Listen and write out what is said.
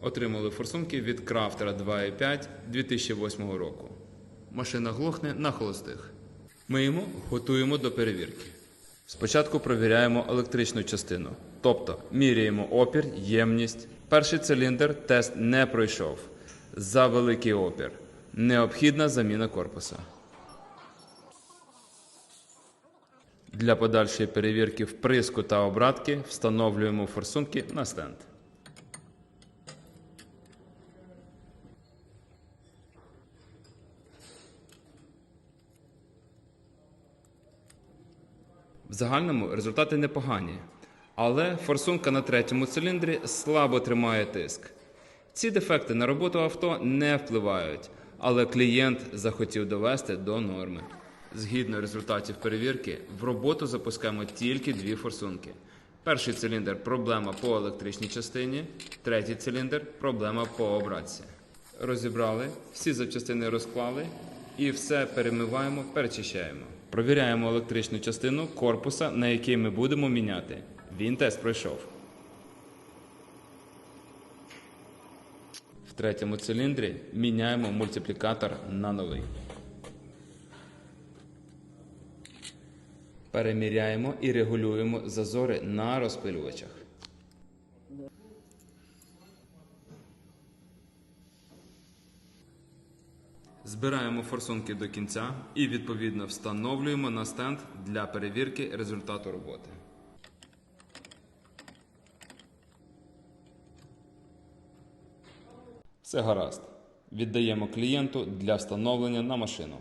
Отримали форсунки від Крафтера 2.5 2008 року. Машина глохне на холостих. Миємо, готуємо до перевірки. Спочатку провіряємо електричну частину, тобто міряємо опір, ємність. Перший циліндр тест не пройшов. За великий опір. Необхідна заміна корпуса. Для подальшої перевірки вприску та обратки встановлюємо форсунки на стенд. В загальному результати непогані, але форсунка на третьому циліндрі слабо тримає тиск. Ці дефекти на роботу авто не впливають, але клієнт захотів довести до норми. Згідно результатів перевірки, в роботу запускаємо тільки дві форсунки. Перший циліндр проблема по електричній частині, третій циліндр проблема по обратці. Розібрали, всі запчастини розклали і все перемиваємо, перечищаємо. Провіряємо електричну частину корпуса, на який ми будемо міняти. Він тест пройшов. В третьому циліндрі міняємо мультиплікатор на новий. Переміряємо і регулюємо зазори на розпилювачах. Збираємо форсунки до кінця і відповідно встановлюємо на стенд для перевірки результату роботи. Все гаразд. Віддаємо клієнту для встановлення на машину.